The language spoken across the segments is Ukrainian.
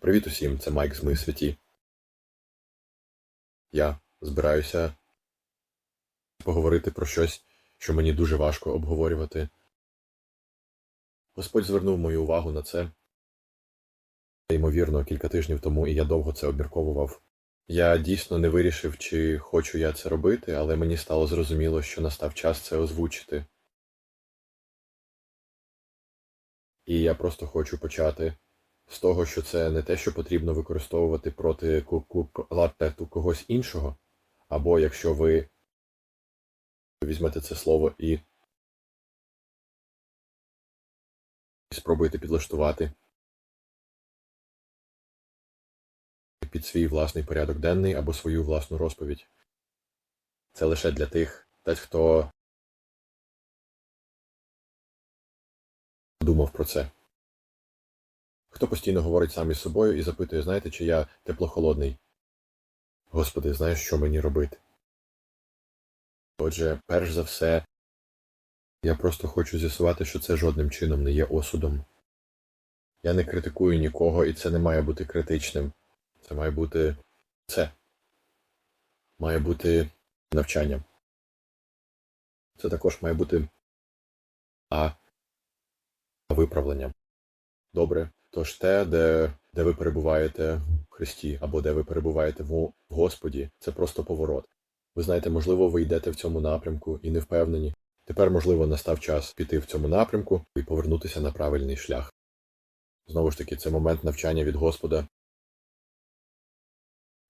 Привіт усім, це Майк з Ми святі. Я збираюся поговорити про щось, що мені дуже важко обговорювати. Господь звернув мою увагу на це. Ймовірно, кілька тижнів тому, і я довго це обмірковував. Я дійсно не вирішив, чи хочу я це робити, але мені стало зрозуміло, що настав час це озвучити. І я просто хочу почати з того, що це не те, що потрібно використовувати проти латету когось іншого, або якщо ви візьмете це слово і спробуєте підлаштувати під свій власний порядок денний або свою власну розповідь. Це лише для тих, хто думав про це. Хто постійно говорить сам із собою і запитує, знаєте, чи я теплохолодний? Господи, знаєш, що мені робити? Отже, перш за все, я просто хочу з'ясувати, що це жодним чином не є осудом. Я не критикую нікого, і це не має бути критичним. Це має бути це. Має бути навчанням. Це також має бути а виправленням. Добре. Тож те, де, де ви перебуваєте в Христі, або де ви перебуваєте в Господі, це просто поворот. Ви знаєте, можливо, ви йдете в цьому напрямку і не впевнені. Тепер, можливо, настав час піти в цьому напрямку і повернутися на правильний шлях. Знову ж таки, це момент навчання від Господа.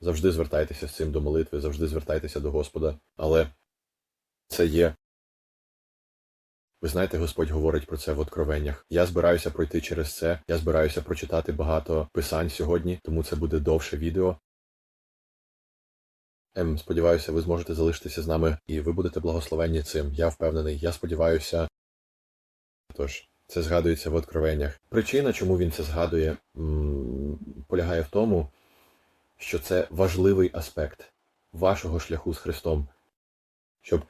Завжди звертайтеся з цим до молитви, завжди звертайтеся до Господа, але це є ви знаєте, Господь говорить про це в откровеннях. Я збираюся пройти через це. Я збираюся прочитати багато писань сьогодні, тому це буде довше відео. Ем, сподіваюся, ви зможете залишитися з нами і ви будете благословенні цим. Я впевнений. Я сподіваюся. Тож, це згадується в откровеннях. Причина, чому він це згадує, полягає в тому, що це важливий аспект вашого шляху з Христом, щоб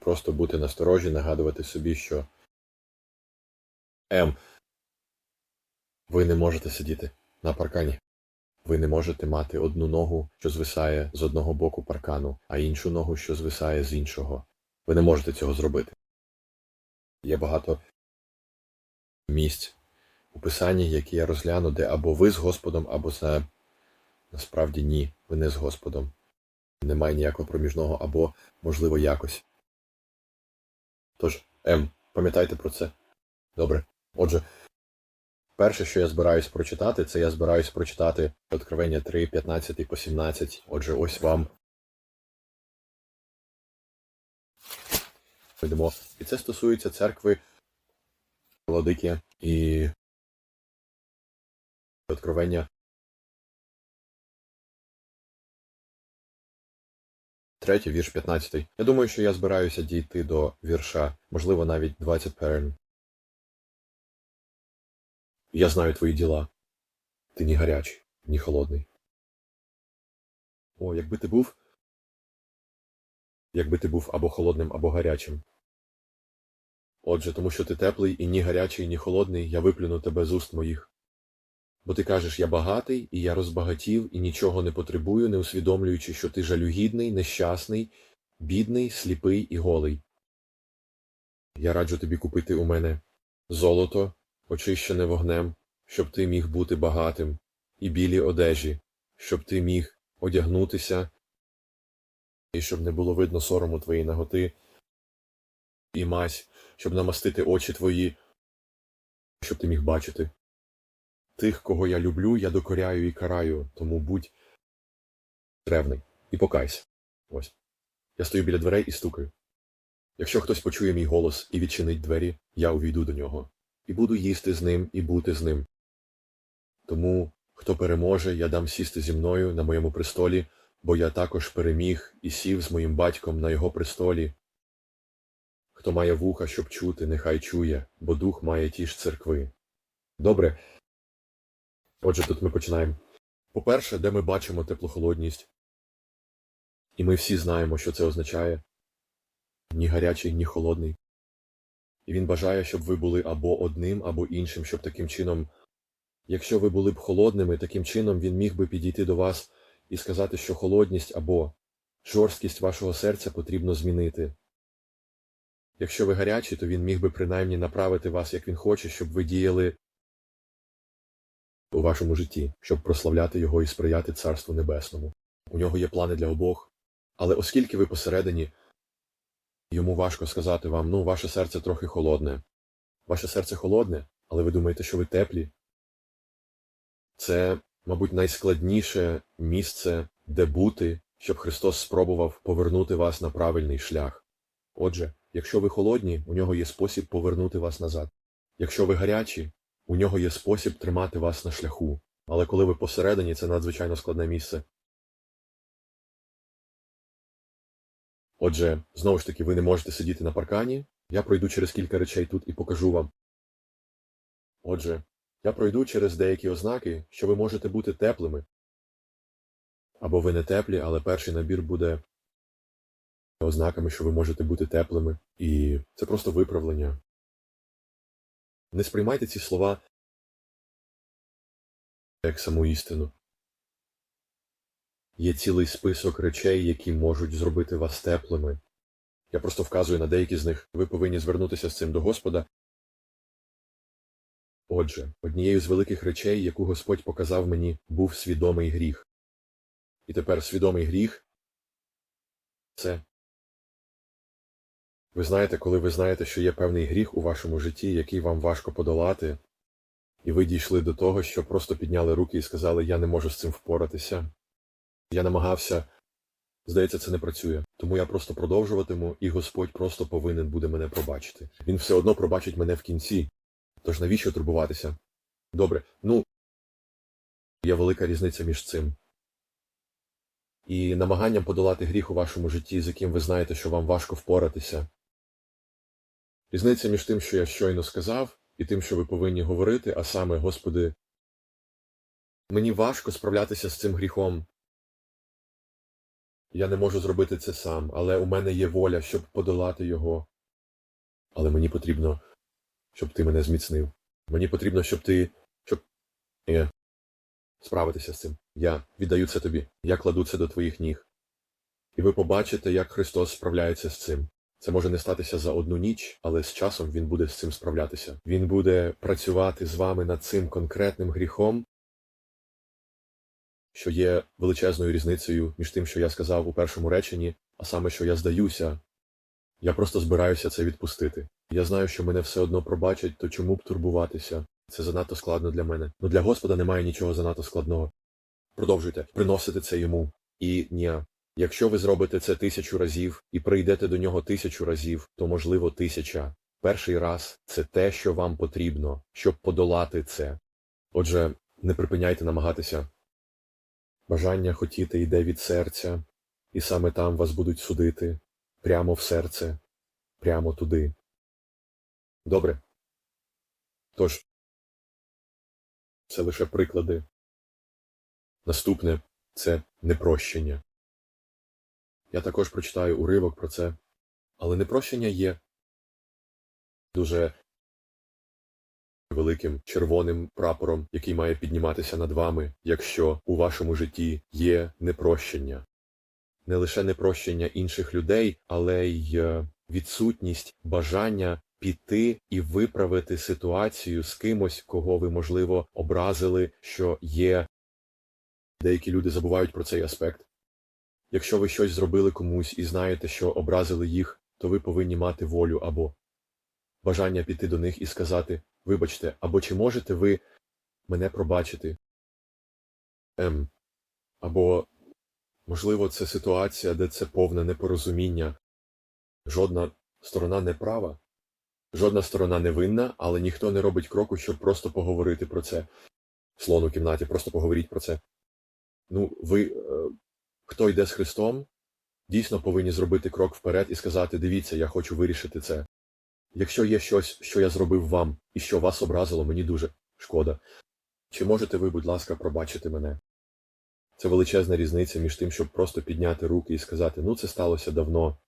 просто бути насторожі, нагадувати собі, що М. Ви не можете сидіти на паркані. Ви не можете мати одну ногу, що звисає з одного боку паркану, а іншу ногу, що звисає з іншого. Ви не можете цього зробити. Є багато місць у писанні, які я розгляну, де або ви з Господом, або це насправді ні, ви не з Господом. Немає ніякого проміжного, або, можливо, якось. Тож, М, пам'ятайте про це. Добре. Отже, перше, що я збираюсь прочитати, це я збираюсь прочитати Откровення 3, 15 по 17. Отже, ось вам. Йдемо. І це стосується церкви Владики і Откровення. Третій, вірш 15. Я думаю, що я збираюся дійти до вірша, можливо, навіть 21. Я знаю твої діла. Ти ні гарячий, ні холодний. О, якби ти був. Якби ти був або холодним, або гарячим. Отже, тому що ти теплий і ні гарячий, ні холодний, я виплюну тебе з уст моїх. Бо ти кажеш, я багатий, і я розбагатів, і нічого не потребую, не усвідомлюючи, що ти жалюгідний, нещасний, бідний, сліпий і голий. Я раджу тобі купити у мене золото, очищене вогнем, щоб ти міг бути багатим, і білі одежі, щоб ти міг одягнутися, і щоб не було видно сорому твоєї наготи, і мазь, щоб намастити очі твої, щоб ти міг бачити. Тих, кого я люблю, я докоряю і караю, тому будь ревний і покайся. Ось. Я стою біля дверей і стукаю. Якщо хтось почує мій голос і відчинить двері, я увійду до нього, і буду їсти з ним і бути з ним. Тому, хто переможе, я дам сісти зі мною на моєму престолі, бо я також переміг і сів з моїм батьком на його престолі. Хто має вуха, щоб чути, нехай чує, бо дух має ті ж церкви. Добре. Отже, тут ми починаємо. По-перше, де ми бачимо теплохолодність. І ми всі знаємо, що це означає ні гарячий, ні холодний. І він бажає, щоб ви були або одним, або іншим, щоб таким чином Якщо ви були б холодними, таким чином він міг би підійти до вас і сказати, що холодність або жорсткість вашого серця потрібно змінити. Якщо ви гарячі, то він міг би принаймні направити вас, як він хоче, щоб ви діяли у вашому житті, щоб прославляти його і сприяти Царству Небесному. У нього є плани для обох, але оскільки ви посередині, йому важко сказати вам, ну, ваше серце трохи холодне. Ваше серце холодне, але ви думаєте, що ви теплі. Це, мабуть, найскладніше місце, де бути, щоб Христос спробував повернути вас на правильний шлях. Отже, якщо ви холодні, у нього є спосіб повернути вас назад. Якщо ви гарячі, у нього є спосіб тримати вас на шляху. Але коли ви посередині, це надзвичайно складне місце. Отже, знову ж таки, ви не можете сидіти на паркані. Я пройду через кілька речей тут і покажу вам. Отже, я пройду через деякі ознаки, що ви можете бути теплими. Або ви не теплі, але перший набір буде ознаками, що ви можете бути теплими. І це просто виправлення. Не сприймайте ці слова як саму істину. Є цілий список речей, які можуть зробити вас теплими. Я просто вказую на деякі з них. Ви повинні звернутися з цим до Господа. Отже, однією з великих речей, яку Господь показав мені, був свідомий гріх. І тепер свідомий гріх це. Ви знаєте, коли ви знаєте, що є певний гріх у вашому житті, який вам важко подолати, і ви дійшли до того, що просто підняли руки і сказали, я не можу з цим впоратися. Я намагався, здається, це не працює. Тому я просто продовжуватиму, і Господь просто повинен буде мене пробачити. Він все одно пробачить мене в кінці. Тож навіщо турбуватися? Добре, ну є велика різниця між цим. І намаганням подолати гріх у вашому житті, з яким ви знаєте, що вам важко впоратися. Різниця між тим, що я щойно сказав, і тим, що ви повинні говорити, а саме, Господи, мені важко справлятися з цим гріхом. Я не можу зробити це сам, але у мене є воля, щоб подолати його. Але мені потрібно, щоб ти мене зміцнив. Мені потрібно, щоб ти. щоб. Е, справитися з цим. Я віддаю це тобі. Я кладу це до твоїх ніг. І ви побачите, як Христос справляється з цим. Це може не статися за одну ніч, але з часом Він буде з цим справлятися. Він буде працювати з вами над цим конкретним гріхом, що є величезною різницею між тим, що я сказав у першому реченні, а саме, що я здаюся. Я просто збираюся це відпустити. Я знаю, що мене все одно пробачать, то чому б турбуватися? Це занадто складно для мене. Ну для Господа немає нічого занадто складного. Продовжуйте, приносите це йому. І ні. Якщо ви зробите це тисячу разів і прийдете до нього тисячу разів, то можливо тисяча. Перший раз це те, що вам потрібно, щоб подолати це. Отже, не припиняйте намагатися. Бажання хотіти йде від серця, і саме там вас будуть судити, прямо в серце, прямо туди. Добре. Тож, це лише приклади. Наступне це непрощення. Я також прочитаю уривок про це, але непрощення є дуже великим червоним прапором, який має підніматися над вами, якщо у вашому житті є непрощення. Не лише непрощення інших людей, але й е, відсутність бажання піти і виправити ситуацію з кимось, кого ви, можливо, образили, що є. Деякі люди забувають про цей аспект. Якщо ви щось зробили комусь і знаєте, що образили їх, то ви повинні мати волю або бажання піти до них і сказати Вибачте, або чи можете ви мене пробачити? Ем. Або, можливо, це ситуація, де це повне непорозуміння. Жодна сторона не права, жодна сторона не винна, але ніхто не робить кроку, щоб просто поговорити про це. Слон у кімнаті, просто поговоріть про це. Ну, ви, е, хто йде з Христом, дійсно повинні зробити крок вперед і сказати: дивіться, я хочу вирішити це. Якщо є щось, що я зробив вам, і що вас образило, мені дуже шкода. Чи можете ви, будь ласка, пробачити мене? Це величезна різниця між тим, щоб просто підняти руки і сказати, ну це сталося давно.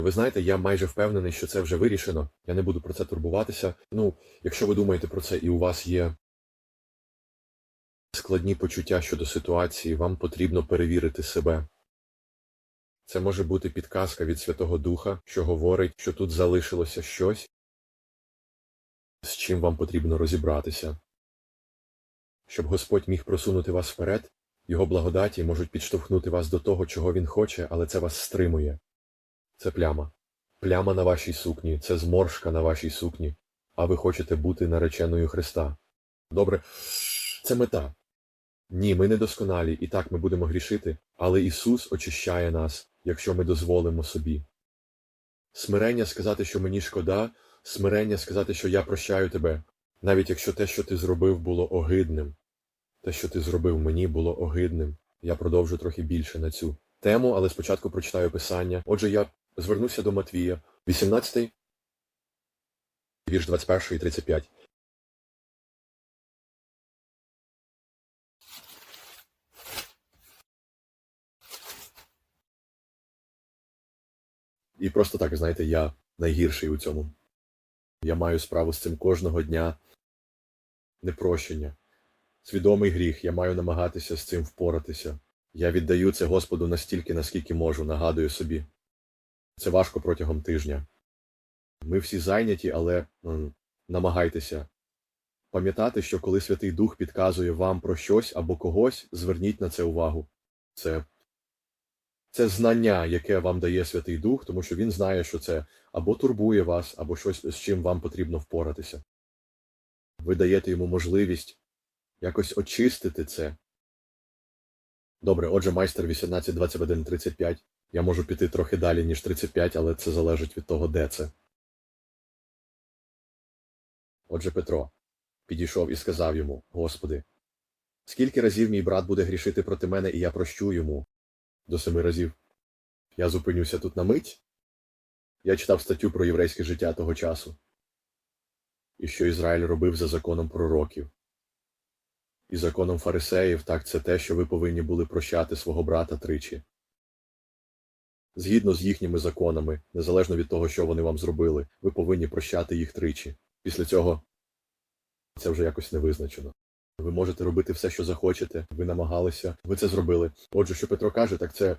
Ви знаєте, я майже впевнений, що це вже вирішено. Я не буду про це турбуватися. Ну, якщо ви думаєте про це і у вас є складні почуття щодо ситуації, вам потрібно перевірити себе. Це може бути підказка від Святого Духа, що говорить, що тут залишилося щось, з чим вам потрібно розібратися. Щоб Господь міг просунути вас вперед, Його благодаті можуть підштовхнути вас до того, чого Він хоче, але це вас стримує. Це пляма. Пляма на вашій сукні, це зморшка на вашій сукні, а ви хочете бути нареченою Христа. Добре, це мета. Ні, ми недосконалі, і так ми будемо грішити, але Ісус очищає нас, якщо ми дозволимо собі. Смирення сказати, що мені шкода, смирення сказати, що я прощаю тебе, навіть якщо те, що ти зробив, було огидним. Те, що ти зробив мені, було огидним. Я продовжу трохи більше на цю тему, але спочатку прочитаю писання. Отже, я звернуся до Матвія, 18, вірш 21 і 35. І просто так, знаєте, я найгірший у цьому. Я маю справу з цим кожного дня. Непрощення. Свідомий гріх, я маю намагатися з цим впоратися. Я віддаю це Господу настільки, наскільки можу, нагадую собі. Це важко протягом тижня. Ми всі зайняті, але намагайтеся пам'ятати, що коли Святий Дух підказує вам про щось або когось, зверніть на це увагу. Це, це знання, яке вам дає Святий Дух, тому що він знає, що це або турбує вас, або щось, з чим вам потрібно впоратися. Ви даєте йому можливість якось очистити це. Добре, отже, майстер 18, 21, 35. Я можу піти трохи далі, ніж 35, але це залежить від того, де це. Отже, Петро підійшов і сказав йому: Господи, скільки разів мій брат буде грішити проти мене, і я прощу йому? До семи разів. Я зупинюся тут на мить. Я читав статтю про єврейське життя того часу. І що Ізраїль робив за законом пророків. І законом фарисеїв, так це те, що ви повинні були прощати свого брата тричі. Згідно з їхніми законами, незалежно від того, що вони вам зробили, ви повинні прощати їх тричі. Після цього це вже якось не визначено. Ви можете робити все, що захочете, ви намагалися, ви це зробили. Отже, що Петро каже, так це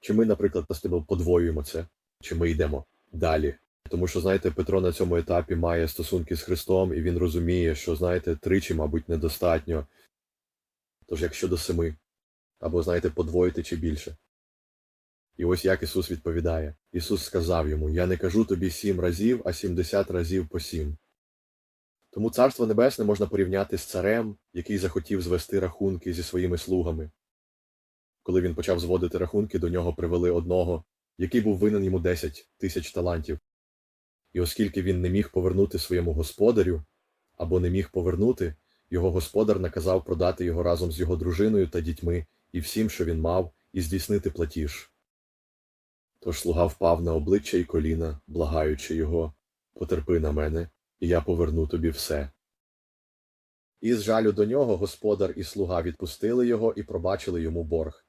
чи ми, наприклад, постійно подвоюємо це, чи ми йдемо далі. Тому що, знаєте, Петро на цьому етапі має стосунки з Христом, і він розуміє, що, знаєте, тричі, мабуть, недостатньо. Тож якщо до семи, або, знаєте, подвоїти чи більше. І ось як Ісус відповідає. Ісус сказав йому: Я не кажу тобі сім разів, а сімдесят разів по сім. Тому Царство Небесне можна порівняти з царем, який захотів звести рахунки зі своїми слугами. Коли він почав зводити рахунки, до нього привели одного, який був винен йому десять тисяч талантів. І оскільки він не міг повернути своєму господарю або не міг повернути, його господар наказав продати його разом з його дружиною та дітьми і всім, що він мав, і здійснити платіж. Тож слуга впав на обличчя і коліна, благаючи його потерпи на мене, і я поверну тобі все. І з жалю до нього господар і слуга відпустили його і пробачили йому борг.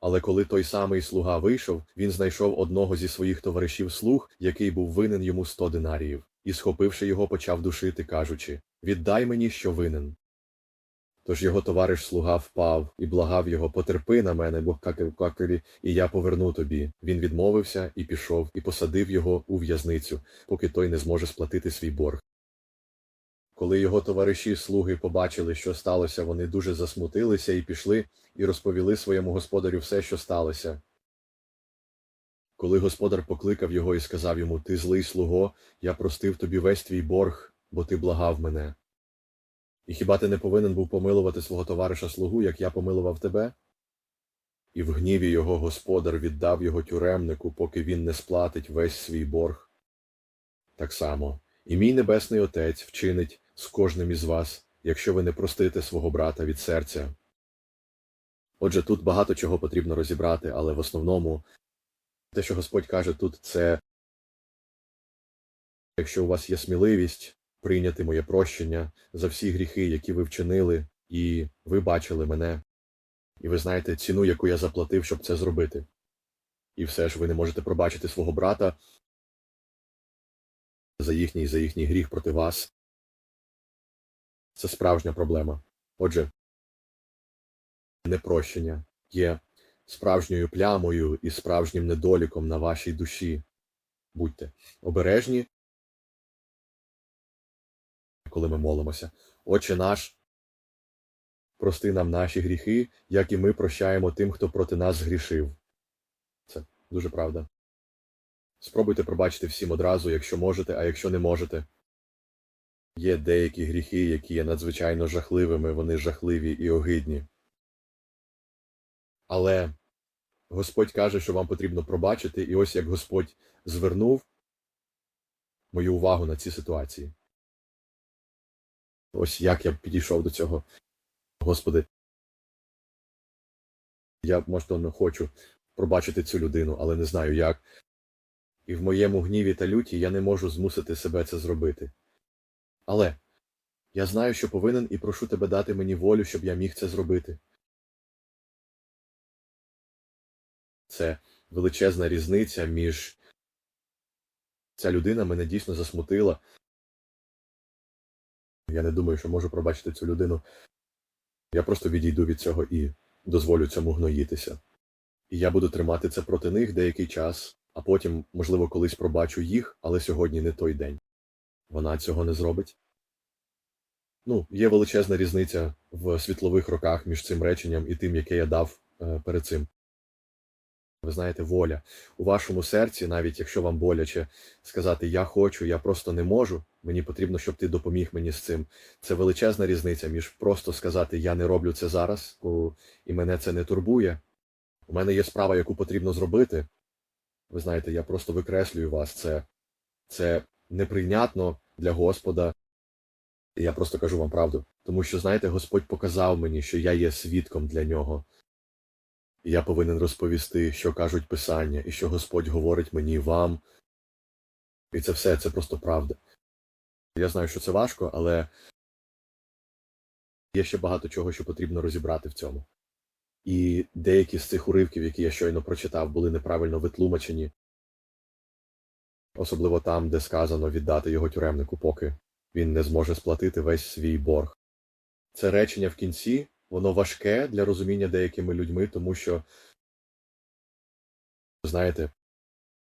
Але коли той самий слуга вийшов, він знайшов одного зі своїх товаришів слуг, який був винен йому сто динаріїв, і, схопивши його, почав душити, кажучи Віддай мені, що винен. Тож його товариш слуга впав і благав його потерпи на мене, бо какелі, і я поверну тобі. Він відмовився і пішов, і посадив його у в'язницю, поки той не зможе сплатити свій борг. Коли його товариші слуги побачили, що сталося, вони дуже засмутилися і пішли, і розповіли своєму господарю все, що сталося. Коли господар покликав його і сказав йому Ти злий слуго, я простив тобі весь твій борг, бо ти благав мене. І хіба ти не повинен був помилувати свого товариша слугу, як я помилував тебе? І в гніві його господар віддав його тюремнику, поки він не сплатить весь свій борг. Так само, і мій небесний Отець вчинить з кожним із вас, якщо ви не простите свого брата від серця. Отже, тут багато чого потрібно розібрати, але в основному те, що Господь каже тут, це якщо у вас є сміливість прийняти моє прощення за всі гріхи, які ви вчинили, і ви бачили мене, і ви знаєте ціну, яку я заплатив, щоб це зробити. І все ж ви не можете пробачити свого брата за їхній за їхній гріх проти вас. Це справжня проблема. Отже, непрощення є справжньою плямою і справжнім недоліком на вашій душі. Будьте обережні, коли ми молимося. Отче наш, прости нам наші гріхи, як і ми прощаємо тим, хто проти нас згрішив. Це дуже правда. Спробуйте пробачити всім одразу, якщо можете, а якщо не можете. Є деякі гріхи, які є надзвичайно жахливими, вони жахливі і огидні. Але Господь каже, що вам потрібно пробачити, і ось як Господь звернув мою увагу на ці ситуації. Ось як я підійшов до цього. Господи, я, можливо, хочу пробачити цю людину, але не знаю як. І в моєму гніві та люті я не можу змусити себе це зробити. Але я знаю, що повинен і прошу тебе дати мені волю, щоб я міг це зробити. Це величезна різниця між ця людина мене дійсно засмутила. Я не думаю, що можу пробачити цю людину. Я просто відійду від цього і дозволю цьому гноїтися. І я буду тримати це проти них деякий час, а потім, можливо, колись пробачу їх, але сьогодні не той день. Вона цього не зробить. Ну, є величезна різниця в світлових роках між цим реченням і тим, яке я дав е, перед цим. Ви знаєте, воля. У вашому серці, навіть якщо вам боляче сказати Я хочу, я просто не можу, мені потрібно, щоб ти допоміг мені з цим. Це величезна різниця між просто сказати Я не роблю це зараз, і мене це не турбує. У мене є справа, яку потрібно зробити. Ви знаєте, я просто викреслюю вас. Це, це неприйнятно для Господа. І я просто кажу вам правду. Тому що, знаєте, Господь показав мені, що я є свідком для нього. Я повинен розповісти, що кажуть Писання, і що Господь говорить мені вам. І це все, це просто правда. Я знаю, що це важко, але є ще багато чого, що потрібно розібрати в цьому. І деякі з цих уривків, які я щойно прочитав, були неправильно витлумачені, особливо там, де сказано віддати його тюремнику, поки він не зможе сплатити весь свій борг. Це речення в кінці, воно важке для розуміння деякими людьми, тому що, знаєте,